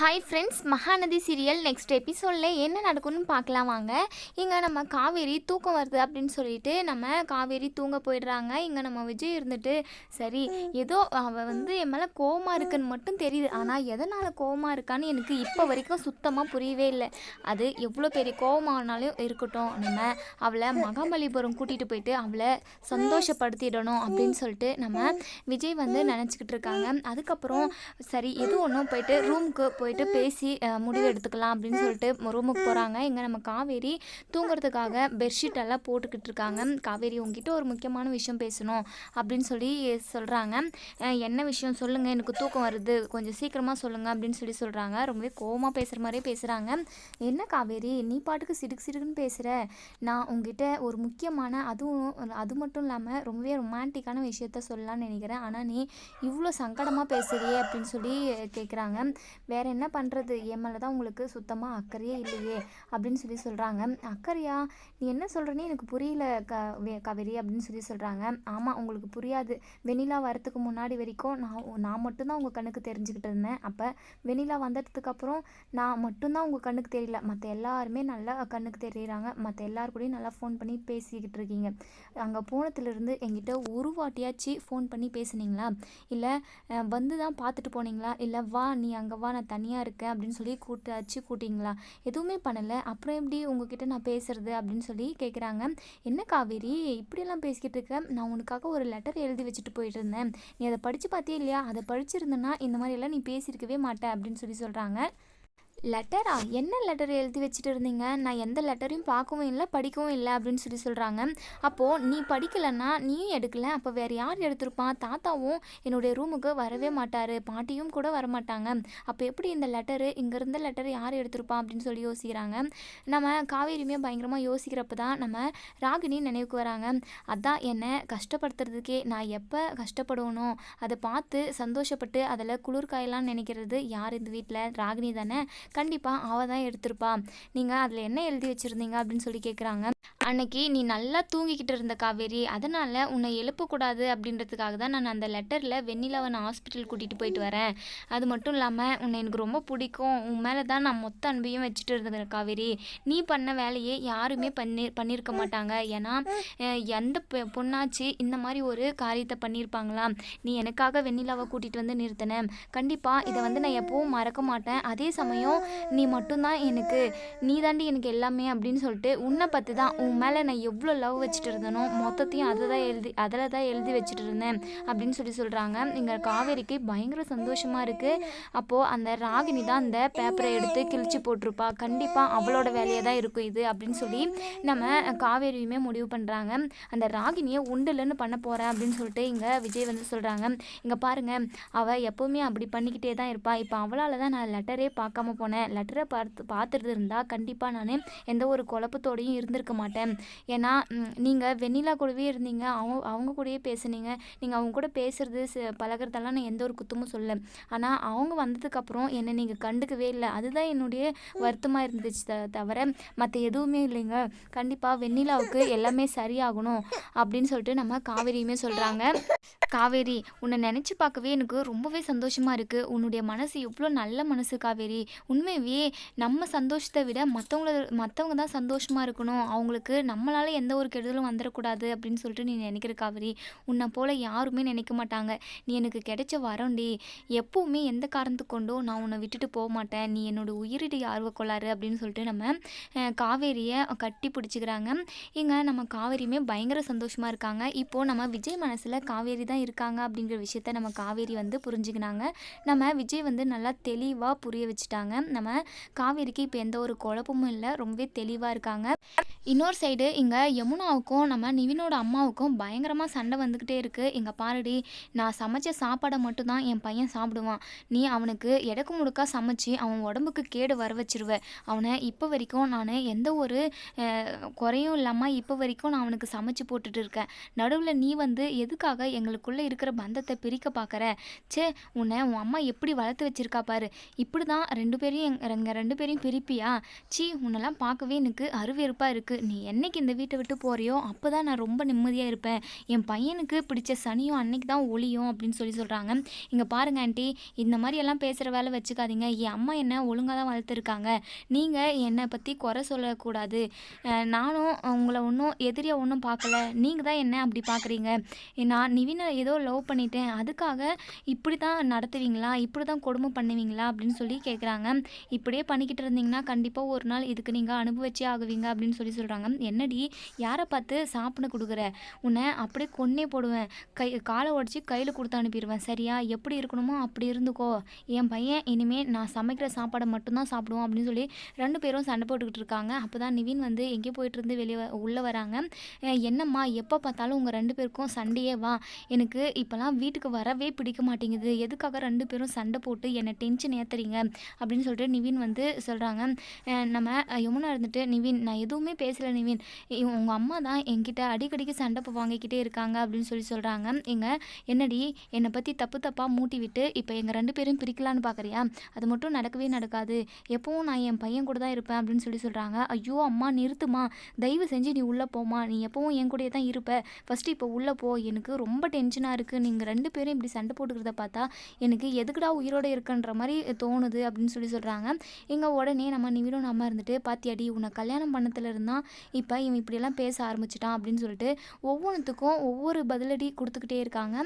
Hi friends Mahanadi serial next எபிசோடில் என்ன நடக்கும்னு பார்க்கலாம் வாங்க. இங்கே நம்ம காவேரி தூக்கம் வருது அப்படின்னு சொல்லிட்டு நம்ம காவேரி தூங்க போயிடுறாங்க. இங்கே நம்ம விஜய் இருந்துட்டு சரி ஏதோ அவள் வந்து என் மேலே கோவமாக இருக்குன்னு மட்டும் தெரியுது. ஆனால் எதனால் கோவமாக இருக்கான்னு எனக்கு இப்போ வரைக்கும் சுத்தமாக புரியவே இல்லை. அது எவ்வளோ பெரிய கோவமானாலும் இருக்கட்டும். நம்ம அவளை மகாமலிபுரம் கூட்டிகிட்டு போயிட்டு அவளை சந்தோஷப்படுத்திடணும் அப்படின்னு சொல்லிட்டு நம்ம விஜய் வந்து நினச்சிக்கிட்டு இருக்காங்க. அதுக்கப்புறம் சரி எது ஒன்றும் போயிட்டு ரூமுக்கு போயிட்டு பேசி முடிவு எடுத்துக்கலாம் அப்படின்னு சொல்லிட்டு ரூமுக்கு போகிறாங்க இங்கே நம்ம காவேரி தூங்குறதுக்காக பெட்ஷீட் எல்லாம் போட்டுக்கிட்டு இருக்காங்க. காவேரி உங்ககிட்ட ஒரு முக்கியமான விஷயம் பேசணும் அப்படின்னு சொல்லி சொல்கிறாங்க என்ன விஷயம்? சொல்லுங்கள் எனக்கு தூக்கம் வருது. கொஞ்சம் சீக்கிரமாக சொல்லுங்கள் அப்படின்னு சொல்லி சொல்கிறாங்க ரொம்பவே கோவமாக பேசுகிற மாதிரியே பேசுகிறாங்க என்ன காவேரி? நீ பாட்டுக்கு சிடுக்கு சிடுக்குன்னு பேசுகிற நான் உங்ககிட்ட ஒரு முக்கியமான அதுவும் அது மட்டும் இல்லாமல் ரொம்பவே ரொமான்டிக்கான விஷயத்த சொல்லலாம்னு நினைக்கிறேன். ஆனால் நீ இவ்வளோ சங்கடமாக பேசுகிறியே அப்படின்னு சொல்லி கேட்குறாங்க வேற என்ன என்ன பண்ணுறது என் மேலே தான் உங்களுக்கு சுத்தமாக அக்கறையே இல்லையே? அப்படின்னு சொல்லி சொல்கிறாங்க அக்கறையா? நீ என்ன சொல்கிறேன்னு எனக்கு புரியல க வே- அப்படின்னு சொல்லி சொல்கிறாங்க ஆமாம் உங்களுக்கு புரியாது. வெண்ணிலா வரத்துக்கு முன்னாடி வரைக்கும் நான் நான் மட்டும்தான் உங்கள் கண்ணுக்கு தெரிஞ்சுக்கிட்டு இருந்தேன். அப்போ வெண்ணிலா வந்ததுக்கப்புறம் நான் மட்டும்தான் உங்கள் கண்ணுக்கு தெரியல. மற்ற எல்லாருமே நல்லா கண்ணுக்கு தெரியுறாங்க. மற்ற எல்லார் கூடயும் நல்லா ஃபோன் பண்ணி பேசிக்கிட்டு இருக்கீங்க. அங்கே போனதுலேருந்து என்கிட்ட ஒரு வாட்டியாச்சு ஃபோன் பண்ணி பேசுனீங்களா? இல்லை வந்து தான் பார்த்துட்டு போனீங்களா? இல்லை வா நீ அங்கே வா நான் தனியாக தனியாக இருக்கேன் அப்படின்னு சொல்லி கூட்டாச்சு கூட்டிங்களா? எதுவுமே பண்ணலை. அப்புறம் எப்படி உங்ககிட்ட நான் பேசுறது அப்படின்னு சொல்லி கேட்குறாங்க என்ன காவேரி இப்படியெல்லாம் பேசிக்கிட்டு இருக்கேன் நான் உனக்காக ஒரு லெட்டர் எழுதி வச்சுட்டு போயிட்டு இருந்தேன் நீ அதை படித்து பார்த்தியே இல்லையா? அதை படிச்சிருந்தேன்னா இந்த மாதிரியெல்லாம் நீ பேசியிருக்கவே மாட்ட அப்படின்னு சொல்லி சொல்கிறாங்க லெட்டரா என்ன லெட்டர் எழுதி வச்சுட்டு இருந்தீங்க? நான் எந்த லெட்டரையும் பார்க்கவும் இல்லை படிக்கவும் இல்லை அப்படின்னு சொல்லி சொல்கிறாங்க அப்போது நீ படிக்கலைன்னா நீயும் எடுக்கல. அப்போ வேறு யார் எடுத்திருப்பான் தாத்தாவும் என்னுடைய ரூமுக்கு வரவே மாட்டார். பாட்டியும் கூட வரமாட்டாங்க. அப்போ எப்படி இந்த லெட்டரு இங்கே இருந்த லெட்டர் யார் எடுத்திருப்பான் அப்படின்னு சொல்லி யோசிக்கிறாங்க. நம்ம காவேரியுமே பயங்கரமாக யோசிக்கிறப்ப தான் நம்ம ராகினி நினைவுக்கு வராங்க. அதான் என்னை கஷ்டப்படுத்துறதுக்கே நான் எப்போ கஷ்டப்படுவனோ அதை பார்த்து சந்தோஷப்பட்டு அதில் குளிர்காயெல்லாம் நினைக்கிறது யார் இந்த வீட்டில்? ராகினி தானே? கண்டிப்பாக அவள் தான் எடுத்திருப்பா. நீங்கள் அதில் என்ன எழுதி வச்சுருந்தீங்க அப்படின்னு சொல்லி கேட்குறாங்க அன்னைக்கு நீ நல்லா தூங்கிக்கிட்டு இருந்த காவேரி அதனால் உன்னை எழுப்பக்கூடாது அப்படின்றதுக்காக தான் நான் அந்த லெட்டரில் வெண்ணிலாவை நான் ஹாஸ்பிட்டல் கூட்டிகிட்டு போயிட்டு வரேன். அது மட்டும் இல்லாமல் உன்னை எனக்கு ரொம்ப பிடிக்கும். உன் மேலே தான் நான் மொத்த அன்பையும் வச்சுட்டு இருந்தேன் காவேரி. நீ பண்ண வேலையை யாருமே பண்ணி பண்ணியிருக்க மாட்டாங்க. ஏன்னா எந்த பொண்ணாச்சு இந்த மாதிரி ஒரு காரியத்தை பண்ணியிருப்பாங்களா நீ எனக்காக வெண்ணிலாவை கூட்டிகிட்டு வந்து நிறுத்தினேன் கண்டிப்பாக இதை வந்து நான் எப்பவும் மறக்க மாட்டேன். அதே சமயம் நீ மட்டும்தான் எனக்கு நீ தாண்டி எனக்கு எல்லாமே அப்படின்னு சொல்லிட்டு உன்னை பற்றி தான் உன் மேலே நான் எவ்வளோ லவ் வச்சுட்டு இருந்தனோ மொத்தத்தையும் அதை தான் எழுதி அதில் தான் எழுதி வச்சுட்டு இருந்தேன் அப்படின்னு சொல்லி சொல்கிறாங்க இங்கே காவேரிக்கு பயங்கர சந்தோஷமாக இருக்குது அப்போது அந்த ராகினி தான் அந்த பேப்பரை எடுத்து கிழிச்சு போட்டிருப்பா. கண்டிப்பாக அவளோட வேலையாக தான் இருக்கும் இது அப்படின்னு சொல்லி நம்ம காவேரியுமே முடிவு பண்ணுறாங்க அந்த ராகினியை உண்டுலன்னு பண்ண போகிறேன் அப்படின்னு சொல்லிட்டு இங்கே விஜய் வந்து சொல்கிறாங்க இங்கே பாருங்கள் அவள் எப்போவுமே அப்படி பண்ணிக்கிட்டே தான் இருப்பாள் இப்போ அவளால் தான் நான் லெட்டரே பார்க்காம போனேன். லெட்டரை பார்த்து பார்த்துட்டு இருந்தால் கண்டிப்பாக நான் எந்த ஒரு குழப்பத்தோடையும் இருந்திருக்க மாட்டேன். ஏன்னா நீங்கள் வெண்ணிலா கூடவே இருந்தீங்க. அவங்க அவங்க கூடயே பேசுனீங்க. நீங்கள் அவங்க கூட பேசுறது பழகிறதெல்லாம் பழகுறதெல்லாம் நான் எந்த ஒரு குத்தமும் சொல்லலை. ஆனால் அவங்க வந்ததுக்கப்புறம் என்னை நீங்கள் கண்டுக்கவே இல்லை. அதுதான் என்னுடைய வருத்தமாக இருந்துச்சு த தவிர மற்ற எதுவுமே இல்லைங்க. கண்டிப்பாக வெண்ணிலாவுக்கு எல்லாமே சரியாகணும் அப்படின்னு சொல்லிட்டு நம்ம காவேரியுமே சொல்கிறாங்க காவேரி உன்னை நினச்சி பார்க்கவே எனக்கு ரொம்பவே சந்தோஷமாக இருக்குது உன்னுடைய மனசு எவ்வளோ நல்ல மனசு காவேரி. உண்மையவே நம்ம சந்தோஷத்தை விட மற்றவங்கள மற்றவங்க தான் சந்தோஷமாக இருக்கணும். அவங்களுக்கு நம்மளால் எந்த ஒரு கெடுதலும் வந்துடக்கூடாது அப்படின்னு சொல்லிட்டு நீ நினைக்கிற காவேரி உன்னை போல் யாருமே நினைக்க மாட்டாங்க. நீ எனக்கு கிடைச்ச வரம்டி எப்போவுமே எந்த காரணத்துக்கு கொண்டும் நான் உன்னை விட்டுட்டு போக மாட்டேன். நீ என்னோட உயிரிடி ஆர்வக்கொள்ளாரு அப்படின்னு சொல்லிட்டு நம்ம காவேரியை கட்டி பிடிச்சிக்கிறாங்க. இங்கே நம்ம காவேரியுமே பயங்கர சந்தோஷமாக இருக்காங்க. இப்போது நம்ம விஜய் மனசில் காவேரி தான் இருக்காங்க அப்படிங்கிற விஷயத்த நம்ம காவேரி வந்து புரிஞ்சுக்கினாங்க. நம்ம விஜய் வந்து நல்லா தெளிவாக புரிய வச்சுட்டாங்க. நம்ம காவேரிக்கு இப்போ எந்த ஒரு குழப்பமும் இல்லை. ரொம்பவே தெளிவாக இருக்காங்க. இன்னொரு சைடு இங்கே யமுனாவுக்கும் நம்ம நிவினோட அம்மாவுக்கும் பயங்கரமாக சண்டை வந்துக்கிட்டே இருக்குது இங்கே பாருடி நான் சமைச்ச சாப்பாடை மட்டும்தான் என் பையன் சாப்பிடுவான். நீ அவனுக்கு எடக்கு முடுக்கா சமைச்சு அவன் உடம்புக்கு கேடு வர வச்சிருவ. அவனை இப்போ வரைக்கும் நான் எந்த ஒரு குறையும் இல்லாமல் இப்போ வரைக்கும் நான் அவனுக்கு சமைச்சு போட்டுட்டு இருக்கேன். நடுவில் நீ வந்து எதுக்காக எங்களுக்குள்ளே இருக்கிற பந்தத்தை பிரிக்க பார்க்குற ச்சே உன்னை உன் அம்மா எப்படி வளர்த்து வச்சிருக்கா பாரு. இப்படி தான் ரெண்டு பேரையும் எங்கள் ரெண்டு பேரையும் பிரிப்பியா? சி உன்னெல்லாம் பார்க்கவே எனக்கு அருவெருப்பாக இருக்குது நீ என்னைக்கு இந்த வீட்டை விட்டு போகிறியோ அப்போ தான் நான் ரொம்ப நிம்மதியாக இருப்பேன். என் பையனுக்கு பிடிச்ச சனியும் அன்னைக்கு தான் ஒளியும் அப்படின்னு சொல்லி சொல்கிறாங்க இங்கே பாருங்க ஆண்டி இந்த மாதிரி எல்லாம் பேசுகிற வேலை வச்சுக்காதீங்க. என் அம்மா என்ன ஒழுங்காக தான் வளர்த்துருக்காங்க. நீங்கள் என்னை பற்றி குறை சொல்லக்கூடாது. நானும் உங்களை ஒன்றும் எதிரியாக ஒன்றும் பார்க்கல நீங்கள் தான் என்ன அப்படி பார்க்குறீங்க நான் நிவினை ஏதோ லவ் பண்ணிட்டேன். அதுக்காக இப்படி தான் நடத்துவீங்களா? இப்படி தான் கொடுமை பண்ணுவீங்களா? அப்படின்னு சொல்லி கேட்குறாங்க இப்படியே பண்ணிக்கிட்டு இருந்தீங்கன்னா கண்டிப்பாக ஒரு நாள் இதுக்கு நீங்கள் அனுபவிச்சே ஆகுவீங்க அப்படின்னு சொல்லி சொல்கிறாங்க என்னடி யாரை பார்த்து சாப்பிட கொடுக்குற? உன்னை அப்படியே கொன்னே போடுவேன். கை காலை உடச்சி கையில் கொடுத்து அனுப்பிடுவேன். சரியா? எப்படி இருக்கணுமோ அப்படி இருந்துக்கோ. என் பையன் இனிமேல் நான் சமைக்கிற சாப்பாடை மட்டும்தான் சாப்பிடுவோம் அப்படின்னு சொல்லி ரெண்டு பேரும் சண்டை போட்டுக்கிட்டு இருக்காங்க. அப்போ தான் நிவின் வந்து எங்கே போயிட்டு இருந்து வெளியே உள்ளே வராங்க. என்னம்மா எப்போ பார்த்தாலும் உங்கள் ரெண்டு பேருக்கும் சண்டையே வா. எனக்கு இப்போலாம் வீட்டுக்கு வரவே பிடிக்க மாட்டேங்குது. எதுக்காக ரெண்டு பேரும் சண்டை போட்டு என்னை டென்ஷன் ஏற்றுறீங்க அப்படின்னு சொல்லிட்டு நிவின் வந்து சொல்கிறாங்க நம்ம யமுனா இருந்துட்டு நிவின் நான் எதுவுமே பேசலை நிவின். உங்கள் அம்மா தான் என்கிட்ட அடிக்கடிக்கு சண்டை வாங்கிக்கிட்டே இருக்காங்க அப்படின்னு சொல்லி சொல்கிறாங்க எங்கள் என்னடி என்னை பற்றி தப்பு தப்பாக மூட்டி விட்டு இப்போ எங்கள் ரெண்டு பேரும் பிரிக்கலான்னு பார்க்குறியா அது மட்டும் நடக்கவே நடக்காது. எப்பவும் நான் என் பையன் கூட தான் இருப்பேன் அப்படின்னு சொல்லி சொல்கிறாங்க ஐயோ அம்மா நிறுத்துமா? தயவு செஞ்சு நீ உள்ளே போமா நீ எப்பவும் என் கூடயே தான் இருப்ப. ஃபஸ்ட்டு இப்போ உள்ளே போ. எனக்கு ரொம்ப டென்ஷனாக இருக்குது நீங்கள் ரெண்டு பேரும் இப்படி சண்டை போட்டுக்கிறத பார்த்தா எனக்கு எதுக்குடா உயிரோடு இருக்குன்ற மாதிரி தோணுது அப்படின்னு சொல்லி சொல்கிறாங்க இங்கே உடனே நம்ம நிமிடம் நம்ம இருந்துட்டு பாத்தியாடி உன்னை கல்யாணம் பண்ணத்தில் இருந்தால் இப்போ இவன் இப்படியெல்லாம் பேச ஆரம்பிச்சிட்டான் அப்படின்னு சொல்லிட்டு ஒவ்வொன்றுத்துக்கும் ஒவ்வொரு பதிலடி கொடுத்துக்கிட்டே இருக்காங்க.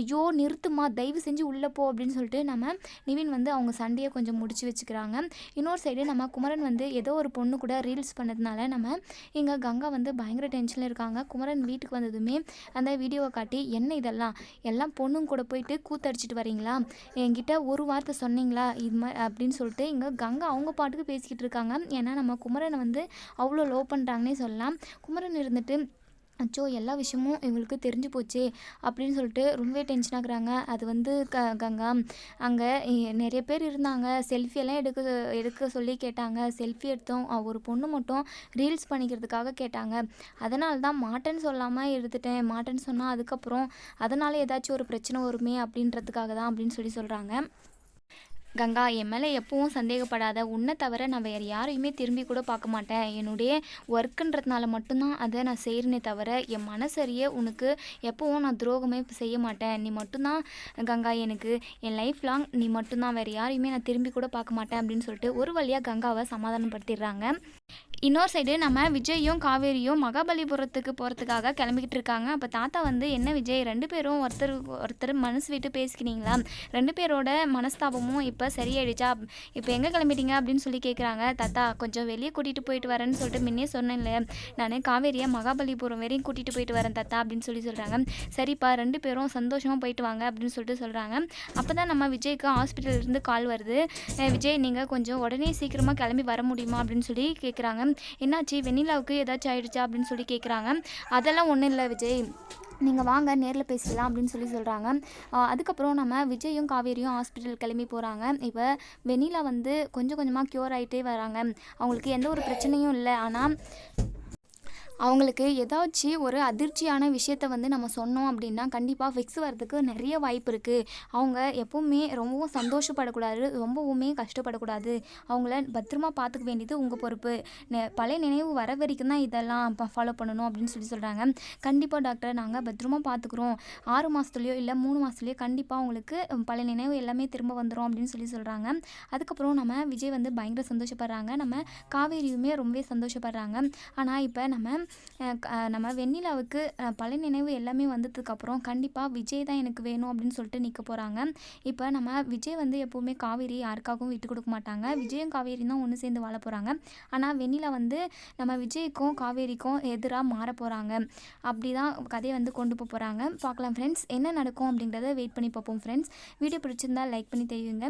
ஐயோ நிறுத்துமா தயவு செஞ்சு உள்ளே போ அப்படின்னு சொல்லிட்டு நம்ம நிவின் வந்து அவங்க சண்டையை கொஞ்சம் முடிச்சு வச்சுக்கிறாங்க. இன்னொரு சைடு நம்ம குமரன் வந்து ஏதோ ஒரு பொண்ணு கூட ரீல்ஸ் பண்ணதுனால நம்ம இங்கே கங்கா வந்து பயங்கர டென்ஷனில் இருக்காங்க. குமரன் வீட்டுக்கு வந்ததுமே அந்த வீடியோவை காட்டி என்ன இதெல்லாம்? எல்லாம் பொண்ணுங்க கூட போயிட்டு கூத்தடிச்சிட்டு வரீங்களா? என்கிட்ட ஒரு வார்த்தை சொன்னீங்களா? இது மாதிரி அப்படின்னு சொல்லிட்டு இங்கே கங்கா அவங்க பாட்டுக்கு பேசிக்கிட்டு இருக்காங்க. ஏன்னா நம்ம குமரனை வந்து அவ்வளோ லோ பண்ணுறாங்கன்னே சொல்லலாம். குமரன் இருந்துட்டு அச்சோ எல்லா விஷயமும் இவங்களுக்கு தெரிஞ்சு போச்சே அப்படின்னு சொல்லிட்டு ரொம்பவே டென்ஷன் ஆகுறாங்க. அது வந்து க கங்கா அங்கே நிறைய பேர் இருந்தாங்க. செல்ஃபி எல்லாம் எடுக்க எடுக்க சொல்லி கேட்டாங்க. செல்ஃபி எடுத்தோம். ஒரு பொண்ணு மட்டும் ரீல்ஸ் பண்ணிக்கிறதுக்காக கேட்டாங்க. அதனால தான் மாட்டேன்னு சொல்லாமல் எடுத்துட்டேன் மாட்டேன்னு சொன்னால் அதுக்கப்புறம் அதனால் ஏதாச்சும் ஒரு பிரச்சனை வருமே அப்படின்றதுக்காக தான் அப்படின்னு சொல்லி சொல்கிறாங்க கங்கா என் மேலே எப்பவும் சந்தேகப்படாத உன்னை தவிர நான் வேறு யாரையுமே திரும்பி கூட பார்க்க மாட்டேன். என்னுடைய ஒர்க்குன்றதுனால மட்டும்தான் அதை நான் செய்கிறேனே தவிர என் மனசறிய உனக்கு எப்பவும் நான் துரோகமே செய்ய மாட்டேன். நீ மட்டும்தான் கங்கா எனக்கு என் லைஃப் லாங் நீ மட்டும்தான் வேறு யாரையுமே நான் திரும்பி கூட பார்க்க மாட்டேன் அப்படின்னு சொல்லிட்டு ஒரு வழியாக கங்காவை சமாதானப்படுத்திடுறாங்க. இன்னொரு சைடு நம்ம விஜயும் காவேரியும் மகாபலிபுரத்துக்கு போகிறதுக்காக கிளம்பிக்கிட்டு இருக்காங்க. அப்போ தாத்தா வந்து என்ன விஜய்? ரெண்டு பேரும் ஒருத்தர் ஒருத்தர் மனசு விட்டு பேசிக்கினீங்களா ரெண்டு பேரோட மனஸ்தாபமும் இப்போ சரியாயிடுச்சா? இப்போ எங்கே கிளம்பிட்டீங்க? அப்படின்னு சொல்லி கேட்குறாங்க தாத்தா கொஞ்சம் வெளியே கூட்டிகிட்டு போயிட்டு வரேன்னு சொல்லிட்டு முன்னே சொன்னேன்ல. நான் காவேரியை மகாபலிபுரம் வரையும் கூட்டிகிட்டு போயிட்டு வரேன் தாத்தா அப்படின்னு சொல்லி சொல்கிறாங்க சரிப்பா ரெண்டு பேரும் சந்தோஷமாக போயிட்டு வாங்க அப்படின்னு சொல்லிட்டு சொல்கிறாங்க அப்போ தான் நம்ம விஜய்க்கு ஹாஸ்பிட்டல்லேருந்து கால் வருது. விஜய் நீங்கள் கொஞ்சம் உடனே சீக்கிரமாக கிளம்பி வர முடியுமா? அப்படின்னு சொல்லி கேட்குறாங்க என்னாச்சு? வெண்ணிலாவுக்கு ஏதாச்சும் ஆயிடுச்சா? அப்படின்னு சொல்லி கேட்குறாங்க அதெல்லாம் ஒன்றும் இல்லை விஜய். நீங்கள் வாங்க நேரில் பேசிக்கலாம் அப்படின்னு சொல்லி சொல்கிறாங்க அதுக்கப்புறம் நம்ம விஜயும் காவேரியும் ஹாஸ்பிட்டல் கிளம்பி போகிறாங்க இப்போ வெண்ணிலா வந்து கொஞ்சம் கொஞ்சமாக க்யூர் ஆகிட்டே வராங்க. அவங்களுக்கு எந்த ஒரு பிரச்சனையும் இல்லை. ஆனால் அவங்களுக்கு ஏதாச்சும் ஒரு அதிர்ச்சியான விஷயத்த வந்து நம்ம சொன்னோம் அப்படின்னா கண்டிப்பாக ஃபிக்ஸ் வரதுக்கு நிறைய வாய்ப்பு இருக்குது அவங்க எப்பவுமே ரொம்பவும் சந்தோஷப்படக்கூடாது ரொம்பவுமே கஷ்டப்படக்கூடாது. அவங்கள பத்திரமா பார்த்துக்க வேண்டியது உங்கள் பொறுப்பு. நெ- பழைய நினைவு வர வரைக்கும் தான் இதெல்லாம் ஃபாலோ பண்ணணும் அப்படின்னு சொல்லி சொல்கிறாங்க கண்டிப்பாக டாக்டர் நாங்கள் பத்திரமா பார்த்துக்குறோம் ஆறு மாதத்துலையோ இல்லை மூணு மாதத்துலையோ கண்டிப்பாக அவங்களுக்கு பழைய நினைவு எல்லாமே திரும்ப வந்துடும் அப்படின்னு சொல்லி சொல்கிறாங்க அதுக்கப்புறம் நம்ம விஜய் வந்து பயங்கர சந்தோஷப்படுறாங்க. நம்ம காவேரியுமே ரொம்பவே சந்தோஷப்படுறாங்க. ஆனால் இப்போ நம்ம நம்ம வெண்ணிலாவுக்கு பழைய நினைவு எல்லாமே வந்ததுக்கப்புறம் கண்டிப்பாக விஜய் தான் எனக்கு வேணும் அப்படின்னு சொல்லிட்டு நிற்க போகிறாங்க இப்போ நம்ம விஜய் வந்து எப்போவுமே காவேரி யாருக்காகவும் விட்டு கொடுக்க மாட்டாங்க. விஜயும் காவேரி தான் ஒன்று சேர்ந்து வாழ போகிறாங்க ஆனால் வெண்ணிலா வந்து நம்ம விஜய்க்கும் காவேரிக்கும் எதிராக மாற போகிறாங்க அப்படி தான் கதையை வந்து கொண்டு போக போகிறாங்க பார்க்கலாம் ஃப்ரெண்ட்ஸ் என்ன நடக்கும் அப்படிங்கிறத வெயிட் பண்ணி பார்ப்போம் ஃப்ரெண்ட்ஸ் வீடியோ பிடிச்சிருந்தா லைக் பண்ணி தெரியுங்க